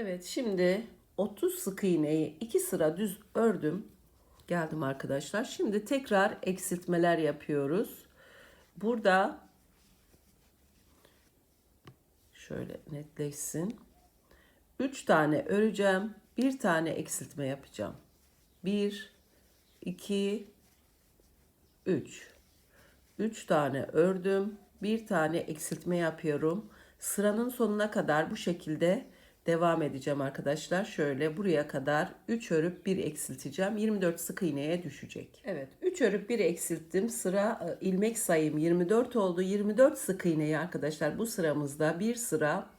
Evet şimdi 30 sık iğneyi 2 sıra düz ördüm. Geldim arkadaşlar. Şimdi tekrar eksiltmeler yapıyoruz. Burada şöyle netleşsin. 3 tane öreceğim. Bir tane eksiltme yapacağım. 1 2 3 3 tane ördüm. Bir tane eksiltme yapıyorum. Sıranın sonuna kadar bu şekilde devam edeceğim arkadaşlar. Şöyle buraya kadar 3 örüp 1 eksilteceğim. 24 sık iğneye düşecek. Evet 3 örüp 1 eksilttim. Sıra e, ilmek sayım 24 oldu. 24 sık iğneyi arkadaşlar bu sıramızda bir sıra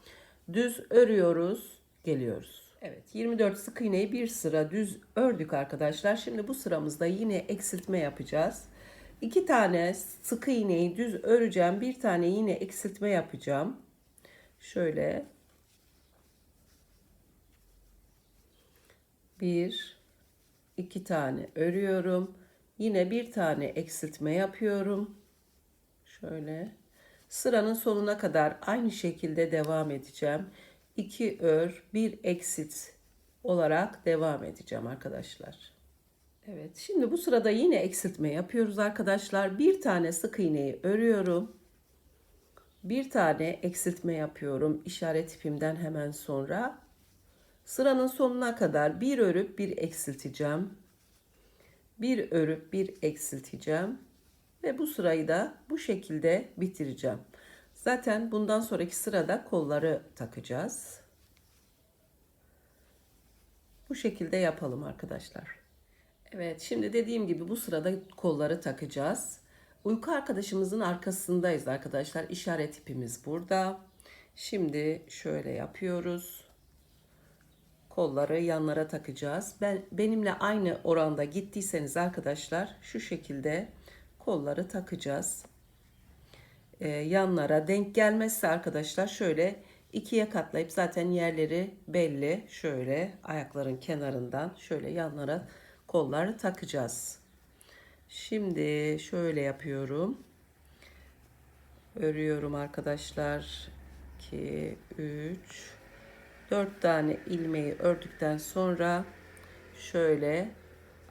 düz örüyoruz. Geliyoruz. Evet 24 sık iğneyi bir sıra düz ördük arkadaşlar. Şimdi bu sıramızda yine eksiltme yapacağız. İki tane sık iğneyi düz öreceğim. Bir tane yine eksiltme yapacağım. Şöyle bir iki tane örüyorum. Yine bir tane eksiltme yapıyorum. Şöyle sıranın sonuna kadar aynı şekilde devam edeceğim. 2 ör, bir eksilt olarak devam edeceğim arkadaşlar. Evet, şimdi bu sırada yine eksiltme yapıyoruz arkadaşlar. Bir tane sık iğneyi örüyorum. Bir tane eksiltme yapıyorum işaret ipimden hemen sonra. Sıranın sonuna kadar bir örüp bir eksilteceğim. Bir örüp bir eksilteceğim. Ve bu sırayı da bu şekilde bitireceğim. Zaten bundan sonraki sırada kolları takacağız. Bu şekilde yapalım arkadaşlar. Evet şimdi dediğim gibi bu sırada kolları takacağız. Uyku arkadaşımızın arkasındayız arkadaşlar. İşaret ipimiz burada. Şimdi şöyle yapıyoruz. Kolları yanlara takacağız. Ben benimle aynı oranda gittiyseniz arkadaşlar şu şekilde kolları takacağız. Ee, yanlara denk gelmezse arkadaşlar şöyle ikiye katlayıp zaten yerleri belli. Şöyle ayakların kenarından şöyle yanlara kolları takacağız. Şimdi şöyle yapıyorum. Örüyorum arkadaşlar. 2 3 4 tane ilmeği ördükten sonra şöyle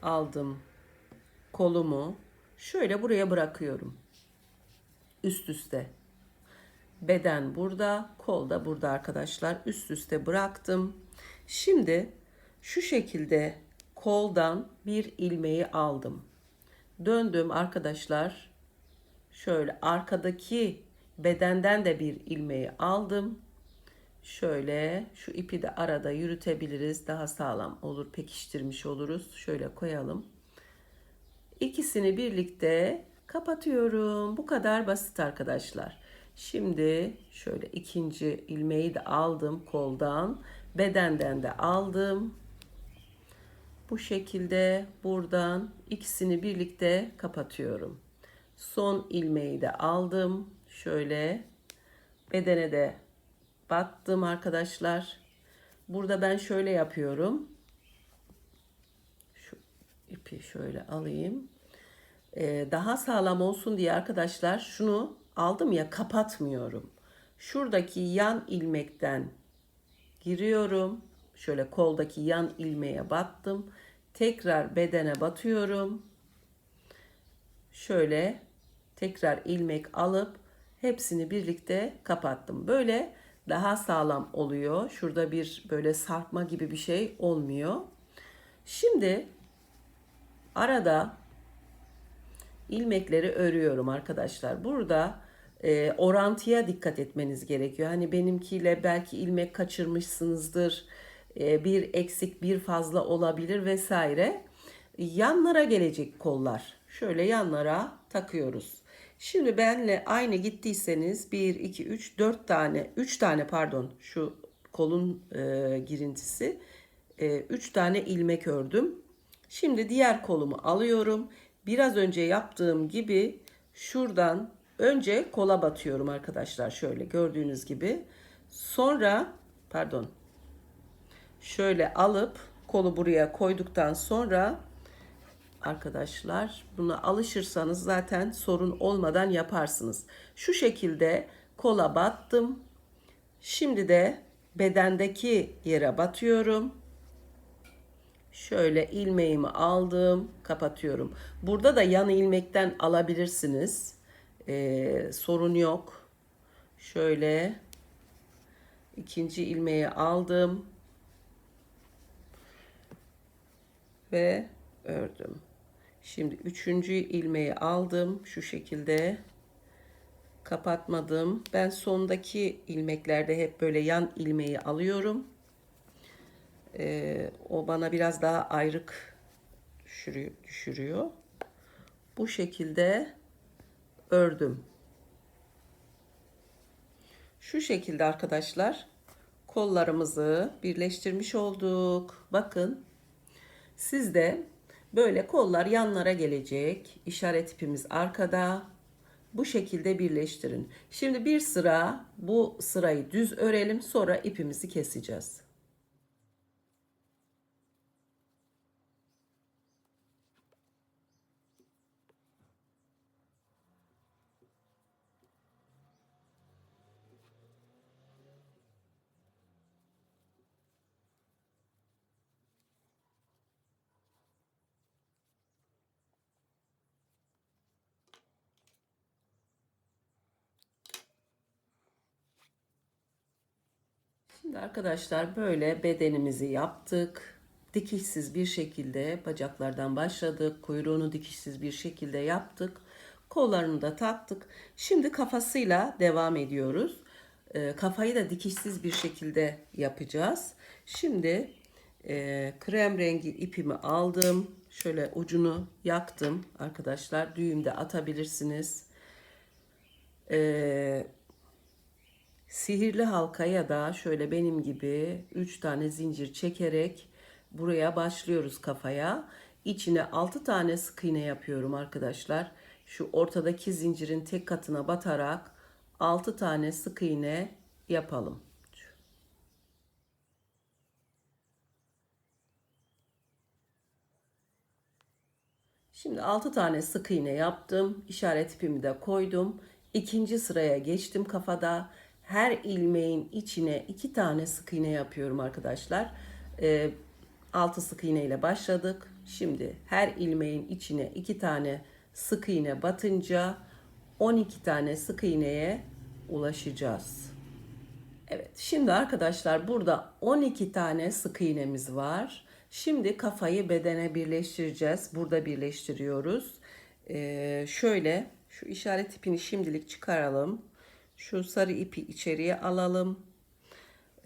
aldım kolumu şöyle buraya bırakıyorum. Üst üste. Beden burada, kol da burada arkadaşlar. Üst üste bıraktım. Şimdi şu şekilde koldan bir ilmeği aldım. Döndüm arkadaşlar. Şöyle arkadaki bedenden de bir ilmeği aldım. Şöyle şu ipi de arada yürütebiliriz. Daha sağlam olur, pekiştirmiş oluruz. Şöyle koyalım. İkisini birlikte kapatıyorum. Bu kadar basit arkadaşlar. Şimdi şöyle ikinci ilmeği de aldım koldan. Bedenden de aldım. Bu şekilde buradan ikisini birlikte kapatıyorum. Son ilmeği de aldım. Şöyle bedene de battım arkadaşlar. Burada ben şöyle yapıyorum. Şu ipi şöyle alayım. Ee, daha sağlam olsun diye arkadaşlar şunu aldım ya kapatmıyorum. Şuradaki yan ilmekten giriyorum. Şöyle koldaki yan ilmeğe battım. Tekrar bedene batıyorum. Şöyle tekrar ilmek alıp hepsini birlikte kapattım. Böyle daha sağlam oluyor. Şurada bir böyle sarkma gibi bir şey olmuyor. Şimdi arada ilmekleri örüyorum arkadaşlar. Burada e, orantıya dikkat etmeniz gerekiyor. Hani benimkiyle belki ilmek kaçırmışsınızdır. E, bir eksik bir fazla olabilir vesaire. Yanlara gelecek kollar. Şöyle yanlara takıyoruz. Şimdi benle aynı gittiyseniz 1, 2, 3, 4 tane, 3 tane pardon şu kolun e, girintisi. 3 e, tane ilmek ördüm. Şimdi diğer kolumu alıyorum. Biraz önce yaptığım gibi şuradan önce kola batıyorum arkadaşlar. Şöyle gördüğünüz gibi. Sonra pardon şöyle alıp kolu buraya koyduktan sonra arkadaşlar buna alışırsanız zaten sorun olmadan yaparsınız. Şu şekilde kola battım. Şimdi de bedendeki yere batıyorum. Şöyle ilmeğimi aldım, kapatıyorum. Burada da yan ilmekten alabilirsiniz. Ee, sorun yok. Şöyle ikinci ilmeği aldım ve ördüm. Şimdi üçüncü ilmeği aldım şu şekilde kapatmadım. Ben sondaki ilmeklerde hep böyle yan ilmeği alıyorum. Ee, o bana biraz daha ayrık düşürüyor, düşürüyor. Bu şekilde ördüm. Şu şekilde arkadaşlar kollarımızı birleştirmiş olduk. Bakın siz de böyle kollar yanlara gelecek. İşaret ipimiz arkada. Bu şekilde birleştirin. Şimdi bir sıra bu sırayı düz örelim. Sonra ipimizi keseceğiz. Arkadaşlar böyle bedenimizi yaptık. Dikişsiz bir şekilde bacaklardan başladık. Kuyruğunu dikişsiz bir şekilde yaptık. Kollarını da taktık. Şimdi kafasıyla devam ediyoruz. Ee, kafayı da dikişsiz bir şekilde yapacağız. Şimdi e, krem rengi ipimi aldım. Şöyle ucunu yaktım arkadaşlar. Düğümde atabilirsiniz. Ee, Sihirli halkaya da şöyle benim gibi 3 tane zincir çekerek buraya başlıyoruz kafaya. İçine 6 tane sık iğne yapıyorum arkadaşlar. Şu ortadaki zincirin tek katına batarak 6 tane sık iğne yapalım. Şimdi 6 tane sık iğne yaptım. İşaret ipimi de koydum. İkinci sıraya geçtim kafada her ilmeğin içine iki tane sık iğne yapıyorum arkadaşlar. E, 6 sık iğne ile başladık. Şimdi her ilmeğin içine iki tane sık iğne batınca 12 tane sık iğneye ulaşacağız. Evet şimdi arkadaşlar burada 12 tane sık iğnemiz var. Şimdi kafayı bedene birleştireceğiz. Burada birleştiriyoruz. Ee, şöyle şu işaret ipini şimdilik çıkaralım. Şu sarı ipi içeriye alalım.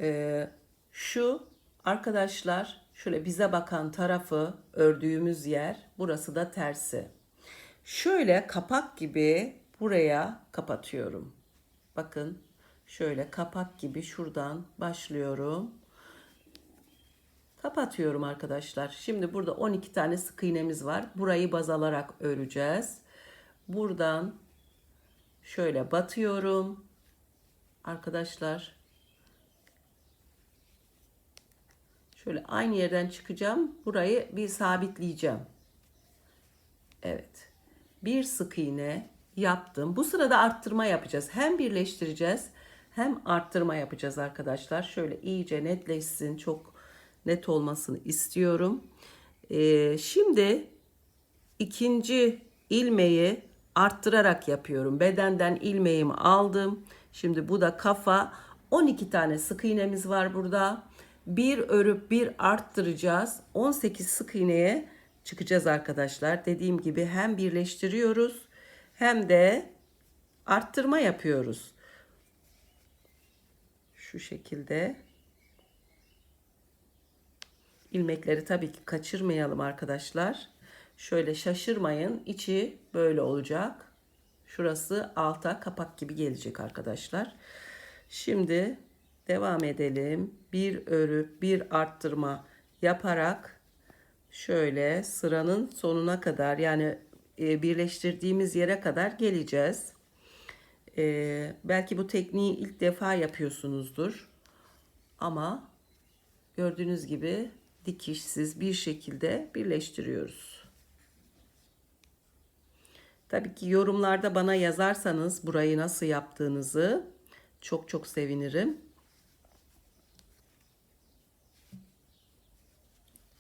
Ee, şu arkadaşlar şöyle bize bakan tarafı ördüğümüz yer. Burası da tersi. Şöyle kapak gibi buraya kapatıyorum. Bakın şöyle kapak gibi şuradan başlıyorum. Kapatıyorum arkadaşlar. Şimdi burada 12 tane sık iğnemiz var. Burayı baz alarak öreceğiz. Buradan şöyle batıyorum. Arkadaşlar şöyle aynı yerden çıkacağım. Burayı bir sabitleyeceğim. Evet. Bir sık iğne yaptım. Bu sırada arttırma yapacağız. Hem birleştireceğiz hem arttırma yapacağız arkadaşlar. Şöyle iyice netleşsin. Çok net olmasını istiyorum. Ee, şimdi ikinci ilmeği arttırarak yapıyorum. Bedenden ilmeğimi aldım. Şimdi bu da kafa. 12 tane sık iğnemiz var burada. Bir örüp bir arttıracağız. 18 sık iğneye çıkacağız arkadaşlar. Dediğim gibi hem birleştiriyoruz hem de arttırma yapıyoruz. Şu şekilde. ilmekleri tabii ki kaçırmayalım arkadaşlar. Şöyle şaşırmayın. İçi böyle olacak. Şurası alta kapak gibi gelecek arkadaşlar. Şimdi devam edelim. Bir örüp bir arttırma yaparak şöyle sıranın sonuna kadar yani e, birleştirdiğimiz yere kadar geleceğiz. E, belki bu tekniği ilk defa yapıyorsunuzdur. Ama gördüğünüz gibi dikişsiz bir şekilde birleştiriyoruz. Tabii ki yorumlarda bana yazarsanız burayı nasıl yaptığınızı çok çok sevinirim.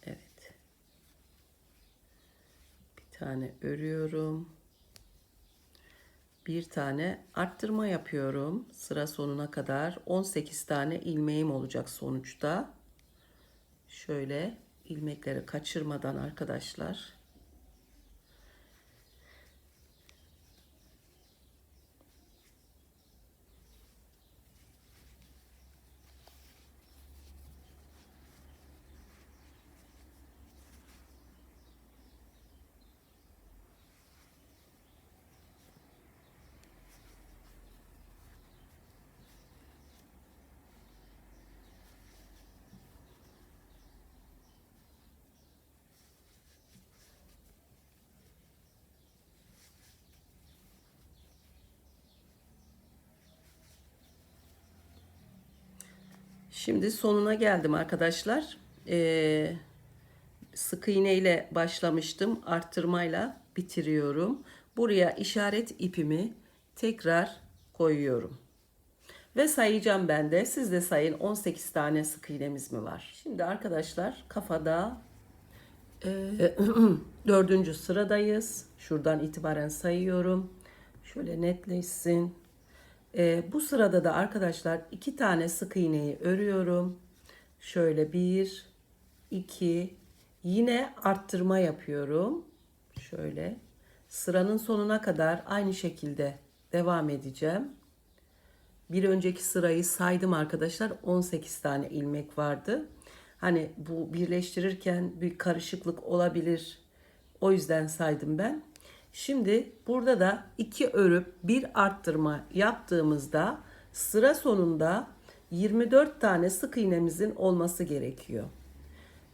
Evet. Bir tane örüyorum. Bir tane arttırma yapıyorum. Sıra sonuna kadar 18 tane ilmeğim olacak sonuçta. Şöyle ilmekleri kaçırmadan arkadaşlar Şimdi sonuna geldim arkadaşlar. Ee, sık iğne ile başlamıştım. Arttırmayla bitiriyorum. Buraya işaret ipimi tekrar koyuyorum. Ve sayacağım ben de. Siz de sayın 18 tane sık iğnemiz mi var? Şimdi arkadaşlar kafada e, dördüncü sıradayız. Şuradan itibaren sayıyorum. Şöyle netleşsin. E, bu sırada da arkadaşlar iki tane sık iğneyi örüyorum. Şöyle bir, iki, yine arttırma yapıyorum. Şöyle sıranın sonuna kadar aynı şekilde devam edeceğim. Bir önceki sırayı saydım arkadaşlar 18 tane ilmek vardı. Hani bu birleştirirken bir karışıklık olabilir. O yüzden saydım ben. Şimdi burada da iki örüp bir arttırma yaptığımızda sıra sonunda 24 tane sık iğnemizin olması gerekiyor.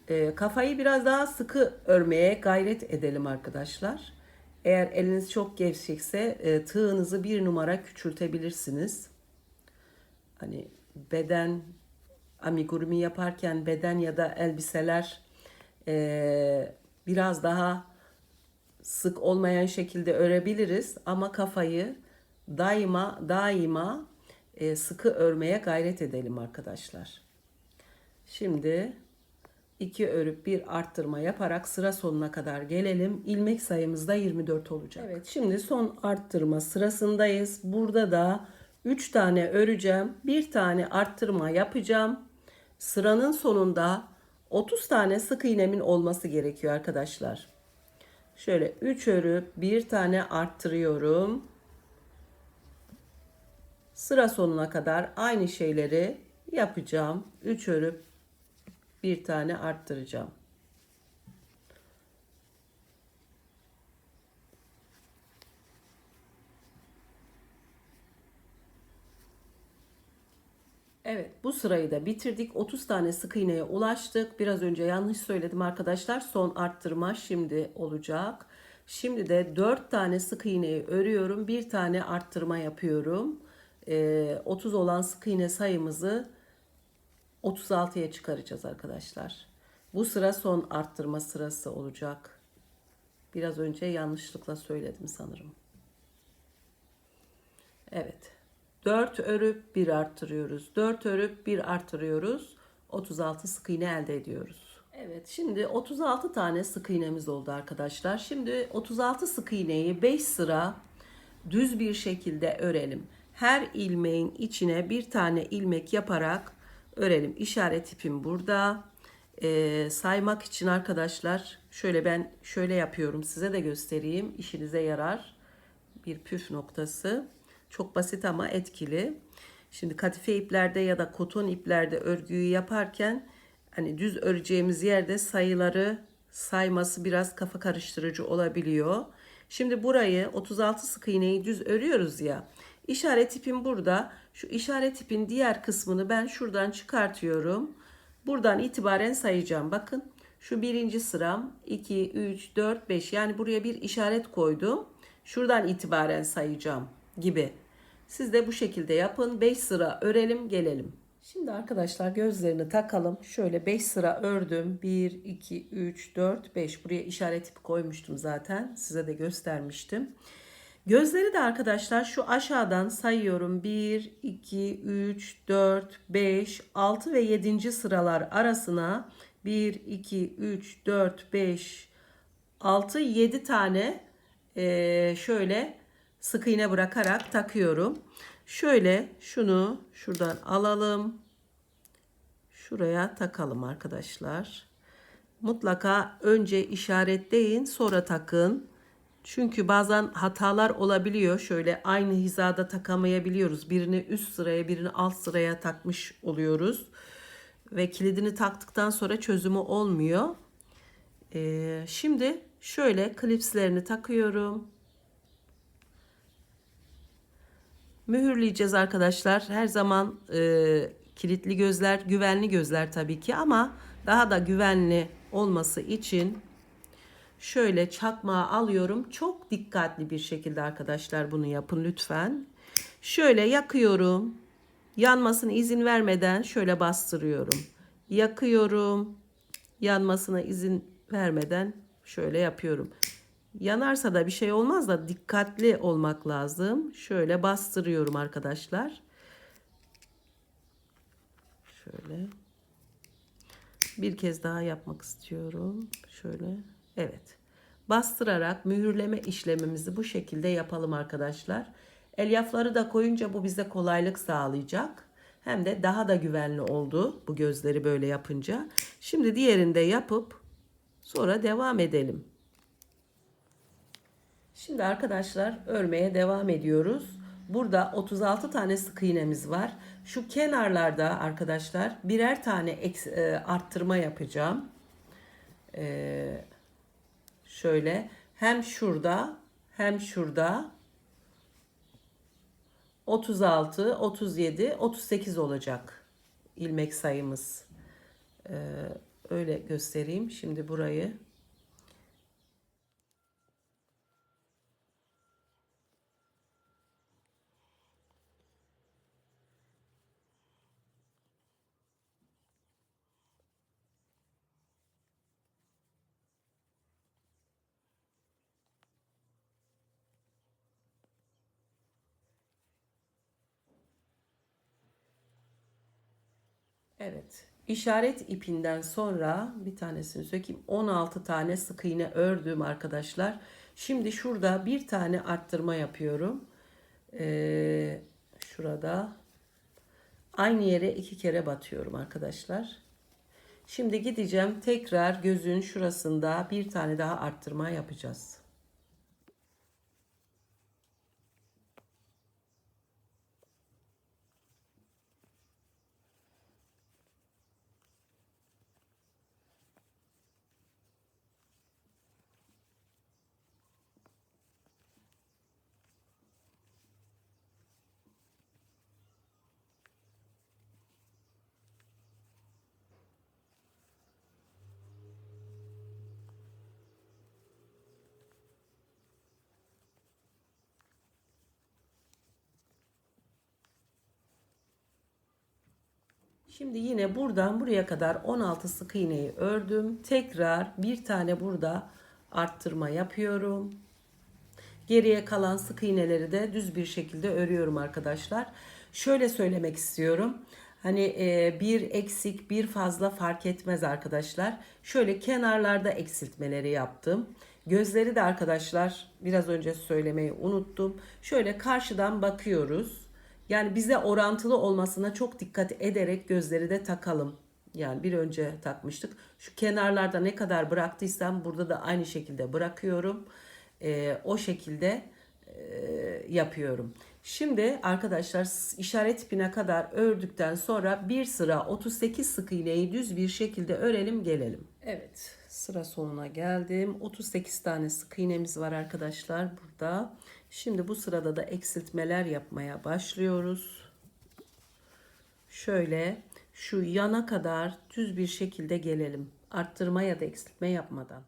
E, kafayı biraz daha sıkı örmeye gayret edelim arkadaşlar. Eğer eliniz çok gevşekse e, tığınızı bir numara küçültebilirsiniz. Hani beden amigurumi yaparken beden ya da elbiseler e, biraz daha sık olmayan şekilde örebiliriz ama kafayı daima daima e, sıkı örmeye gayret edelim arkadaşlar. Şimdi iki örüp bir arttırma yaparak sıra sonuna kadar gelelim. İlmek sayımız da 24 olacak. Evet şimdi son arttırma sırasındayız. Burada da 3 tane öreceğim. Bir tane arttırma yapacağım. Sıranın sonunda 30 tane sık iğnemin olması gerekiyor arkadaşlar. Şöyle 3 örüp bir tane arttırıyorum. Sıra sonuna kadar aynı şeyleri yapacağım. 3 örüp bir tane arttıracağım. Evet bu sırayı da bitirdik. 30 tane sık iğneye ulaştık. Biraz önce yanlış söyledim arkadaşlar. Son arttırma şimdi olacak. Şimdi de 4 tane sık iğneyi örüyorum. Bir tane arttırma yapıyorum. Ee, 30 olan sık iğne sayımızı 36'ya çıkaracağız arkadaşlar. Bu sıra son arttırma sırası olacak. Biraz önce yanlışlıkla söyledim sanırım. Evet. 4 örüp 1 arttırıyoruz. 4 örüp 1 arttırıyoruz. 36 sık iğne elde ediyoruz. Evet şimdi 36 tane sık iğnemiz oldu arkadaşlar. Şimdi 36 sık iğneyi 5 sıra düz bir şekilde örelim. Her ilmeğin içine bir tane ilmek yaparak örelim. İşaret ipim burada. Ee, saymak için arkadaşlar şöyle ben şöyle yapıyorum size de göstereyim. İşinize yarar. Bir püf noktası. Çok basit ama etkili. Şimdi kadife iplerde ya da koton iplerde örgüyü yaparken hani düz öreceğimiz yerde sayıları sayması biraz kafa karıştırıcı olabiliyor. Şimdi burayı 36 sık iğneyi düz örüyoruz ya. İşaret ipim burada. Şu işaret ipin diğer kısmını ben şuradan çıkartıyorum. Buradan itibaren sayacağım. Bakın şu birinci sıram 2, 3, 4, 5 yani buraya bir işaret koydum. Şuradan itibaren sayacağım gibi. Siz de bu şekilde yapın. 5 sıra örelim gelelim. Şimdi arkadaşlar gözlerini takalım. Şöyle 5 sıra ördüm. 1, 2, 3, 4, 5. Buraya işaret ipi koymuştum zaten. Size de göstermiştim. Gözleri de arkadaşlar şu aşağıdan sayıyorum. 1, 2, 3, 4, 5, 6 ve 7. sıralar arasına 1, 2, 3, 4, 5, 6-7 tane eee, şöyle sık iğne bırakarak takıyorum. Şöyle şunu şuradan alalım. Şuraya takalım arkadaşlar. Mutlaka önce işaretleyin sonra takın. Çünkü bazen hatalar olabiliyor. Şöyle aynı hizada takamayabiliyoruz. Birini üst sıraya birini alt sıraya takmış oluyoruz. Ve kilidini taktıktan sonra çözümü olmuyor. Ee, şimdi şöyle klipslerini takıyorum. Mühürleyeceğiz arkadaşlar. Her zaman e, kilitli gözler, güvenli gözler tabii ki ama daha da güvenli olması için şöyle çakmağı alıyorum. Çok dikkatli bir şekilde arkadaşlar bunu yapın lütfen. Şöyle yakıyorum. Yanmasına izin vermeden şöyle bastırıyorum. Yakıyorum. Yanmasına izin vermeden şöyle yapıyorum. Yanarsa da bir şey olmaz da dikkatli olmak lazım. Şöyle bastırıyorum arkadaşlar. Şöyle. Bir kez daha yapmak istiyorum. Şöyle. Evet. Bastırarak mühürleme işlemimizi bu şekilde yapalım arkadaşlar. Elyafları da koyunca bu bize kolaylık sağlayacak. Hem de daha da güvenli oldu bu gözleri böyle yapınca. Şimdi diğerini de yapıp sonra devam edelim. Şimdi arkadaşlar örmeye devam ediyoruz. Burada 36 tane sık iğnemiz var. Şu kenarlarda arkadaşlar birer tane e, arttırma yapacağım. E, şöyle hem şurada hem şurada 36, 37, 38 olacak ilmek sayımız. E, öyle göstereyim. Şimdi burayı Evet. İşaret ipinden sonra bir tanesini sökeyim. 16 tane sık iğne ördüm arkadaşlar. Şimdi şurada bir tane arttırma yapıyorum. Ee, şurada aynı yere iki kere batıyorum arkadaşlar. Şimdi gideceğim tekrar gözün şurasında bir tane daha arttırma yapacağız. Şimdi yine buradan buraya kadar 16 sık iğneyi ördüm. Tekrar bir tane burada arttırma yapıyorum. Geriye kalan sık iğneleri de düz bir şekilde örüyorum arkadaşlar. Şöyle söylemek istiyorum. Hani e, bir eksik bir fazla fark etmez arkadaşlar. Şöyle kenarlarda eksiltmeleri yaptım. Gözleri de arkadaşlar biraz önce söylemeyi unuttum. Şöyle karşıdan bakıyoruz. Yani bize orantılı olmasına çok dikkat ederek gözleri de takalım. Yani bir önce takmıştık. Şu kenarlarda ne kadar bıraktıysam burada da aynı şekilde bırakıyorum. Ee, o şekilde e, yapıyorum. Şimdi arkadaşlar işaret ipine kadar ördükten sonra bir sıra 38 sık iğneyi düz bir şekilde örelim gelelim. Evet sıra sonuna geldim. 38 tane sık iğnemiz var arkadaşlar burada. Şimdi bu sırada da eksiltmeler yapmaya başlıyoruz. Şöyle şu yana kadar düz bir şekilde gelelim. Arttırma ya da eksiltme yapmadan.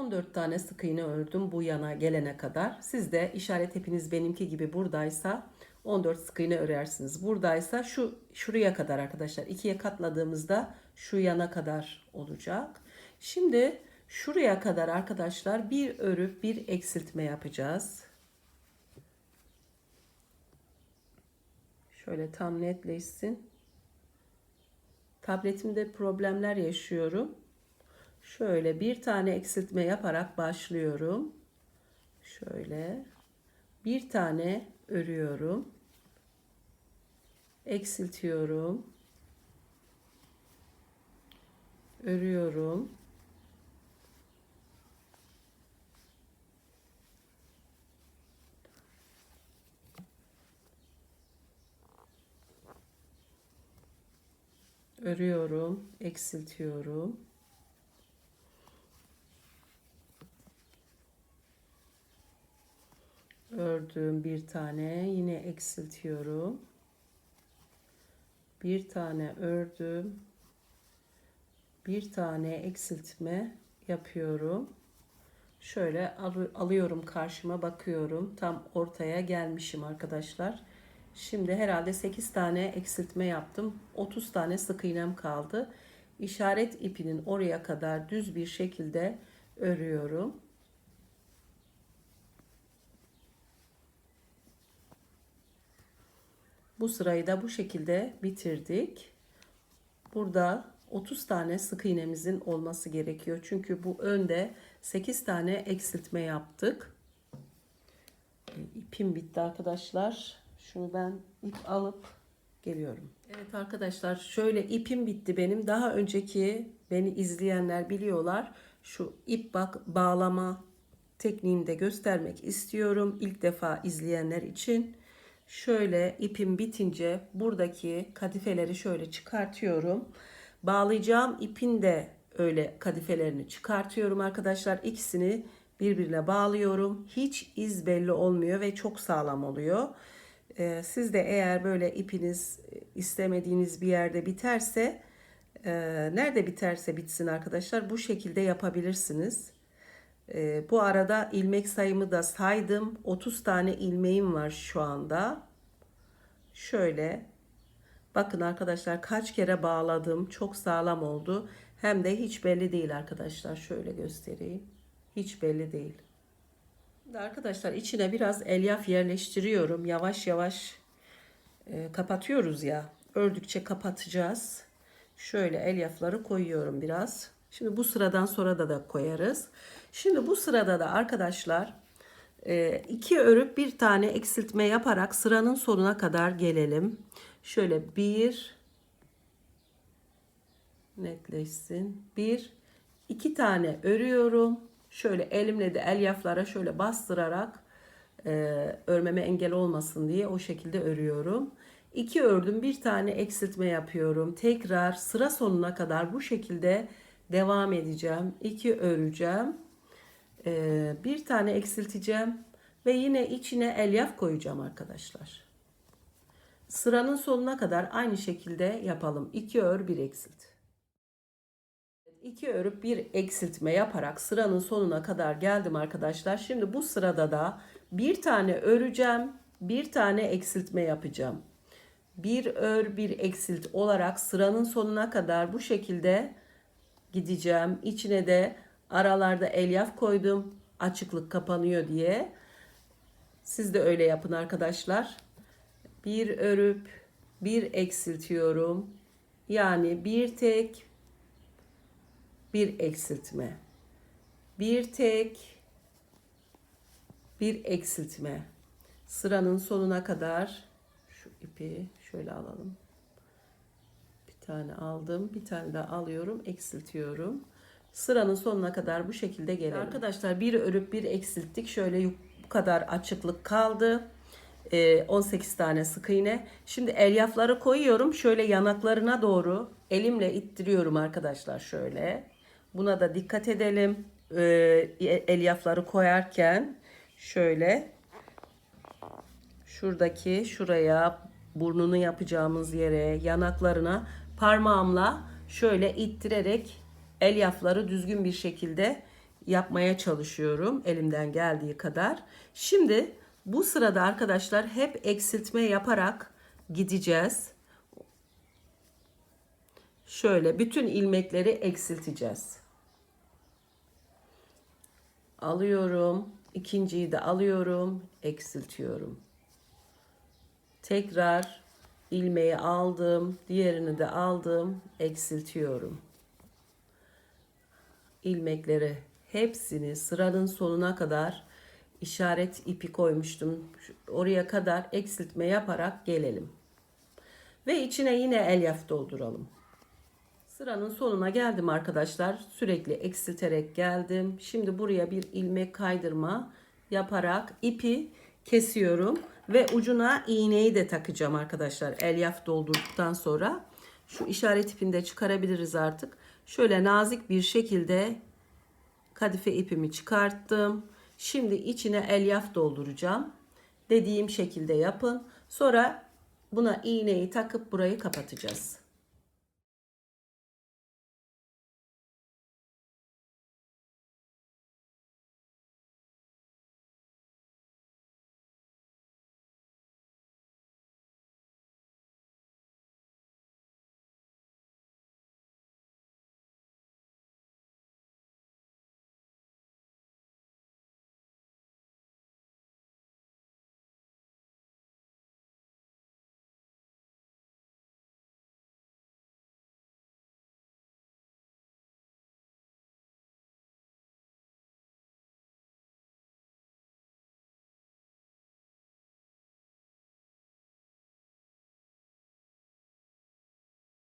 14 tane sık iğne ördüm bu yana gelene kadar. Siz de işaret hepiniz benimki gibi buradaysa 14 sık iğne örersiniz. Buradaysa şu şuraya kadar arkadaşlar. ikiye katladığımızda şu yana kadar olacak. Şimdi şuraya kadar arkadaşlar bir örüp bir eksiltme yapacağız. Şöyle tam netleşsin. Tabletimde problemler yaşıyorum. Şöyle bir tane eksiltme yaparak başlıyorum. Şöyle bir tane örüyorum. Eksiltiyorum. Örüyorum. Örüyorum, eksiltiyorum. Ördüm bir tane yine eksiltiyorum. Bir tane ördüm. Bir tane eksiltme yapıyorum. Şöyle alıyorum karşıma bakıyorum. Tam ortaya gelmişim arkadaşlar. Şimdi herhalde 8 tane eksiltme yaptım. 30 tane sık iğnem kaldı. İşaret ipinin oraya kadar düz bir şekilde örüyorum Bu sırayı da bu şekilde bitirdik. Burada 30 tane sık iğnemizin olması gerekiyor. Çünkü bu önde 8 tane eksiltme yaptık. E, ipim bitti arkadaşlar. Şunu ben ip alıp geliyorum. Evet arkadaşlar şöyle ipim bitti benim. Daha önceki beni izleyenler biliyorlar. Şu ip bak bağlama tekniğini de göstermek istiyorum. İlk defa izleyenler için şöyle ipim bitince buradaki kadifeleri şöyle çıkartıyorum. Bağlayacağım ipin de öyle kadifelerini çıkartıyorum arkadaşlar. İkisini birbirine bağlıyorum. Hiç iz belli olmuyor ve çok sağlam oluyor. Ee, siz de eğer böyle ipiniz istemediğiniz bir yerde biterse e, nerede biterse bitsin arkadaşlar bu şekilde yapabilirsiniz. E, bu arada ilmek sayımı da saydım. 30 tane ilmeğim var şu anda. Şöyle bakın arkadaşlar kaç kere bağladım. Çok sağlam oldu. Hem de hiç belli değil arkadaşlar. Şöyle göstereyim. Hiç belli değil. Arkadaşlar içine biraz elyaf yerleştiriyorum. Yavaş yavaş e, kapatıyoruz ya. Ördükçe kapatacağız. Şöyle elyafları koyuyorum biraz. Şimdi bu sıradan sonra da da koyarız. Şimdi bu sırada da arkadaşlar e, iki örüp bir tane eksiltme yaparak sıranın sonuna kadar gelelim. Şöyle bir netleşsin. Bir iki tane örüyorum. Şöyle elimle de elyaflara şöyle bastırarak e, örmeme engel olmasın diye o şekilde örüyorum. İki ördüm bir tane eksiltme yapıyorum. Tekrar sıra sonuna kadar bu şekilde devam edeceğim. İki öreceğim. Ee, bir tane eksilteceğim ve yine içine elyaf koyacağım arkadaşlar. Sıranın sonuna kadar aynı şekilde yapalım. 2 ör bir eksilt. 2 örüp bir eksiltme yaparak sıranın sonuna kadar geldim arkadaşlar. Şimdi bu sırada da bir tane öreceğim, bir tane eksiltme yapacağım. Bir ör bir eksilt olarak sıranın sonuna kadar bu şekilde gideceğim. İçine de Aralarda elyaf koydum. Açıklık kapanıyor diye. Siz de öyle yapın arkadaşlar. Bir örüp bir eksiltiyorum. Yani bir tek bir eksiltme. Bir tek bir eksiltme. Sıranın sonuna kadar şu ipi şöyle alalım. Bir tane aldım. Bir tane daha alıyorum. Eksiltiyorum. Sıranın sonuna kadar bu şekilde gelelim. Arkadaşlar bir örüp bir eksilttik. Şöyle bu kadar açıklık kaldı. 18 ee, tane sık iğne. Şimdi elyafları koyuyorum. Şöyle yanaklarına doğru elimle ittiriyorum arkadaşlar şöyle. Buna da dikkat edelim. Ee, elyafları koyarken şöyle şuradaki şuraya burnunu yapacağımız yere yanaklarına parmağımla şöyle ittirerek elyafları düzgün bir şekilde yapmaya çalışıyorum elimden geldiği kadar. Şimdi bu sırada arkadaşlar hep eksiltme yaparak gideceğiz. Şöyle bütün ilmekleri eksilteceğiz. Alıyorum. ikinciyi de alıyorum. Eksiltiyorum. Tekrar ilmeği aldım. Diğerini de aldım. Eksiltiyorum. İlmekleri hepsini sıranın sonuna kadar işaret ipi koymuştum. Oraya kadar eksiltme yaparak gelelim. Ve içine yine elyaf dolduralım. Sıranın sonuna geldim arkadaşlar. Sürekli eksilterek geldim. Şimdi buraya bir ilmek kaydırma yaparak ipi kesiyorum ve ucuna iğneyi de takacağım arkadaşlar. Elyaf doldurduktan sonra şu işaret ipini de çıkarabiliriz artık. Şöyle nazik bir şekilde kadife ipimi çıkarttım. Şimdi içine elyaf dolduracağım. Dediğim şekilde yapın. Sonra buna iğneyi takıp burayı kapatacağız.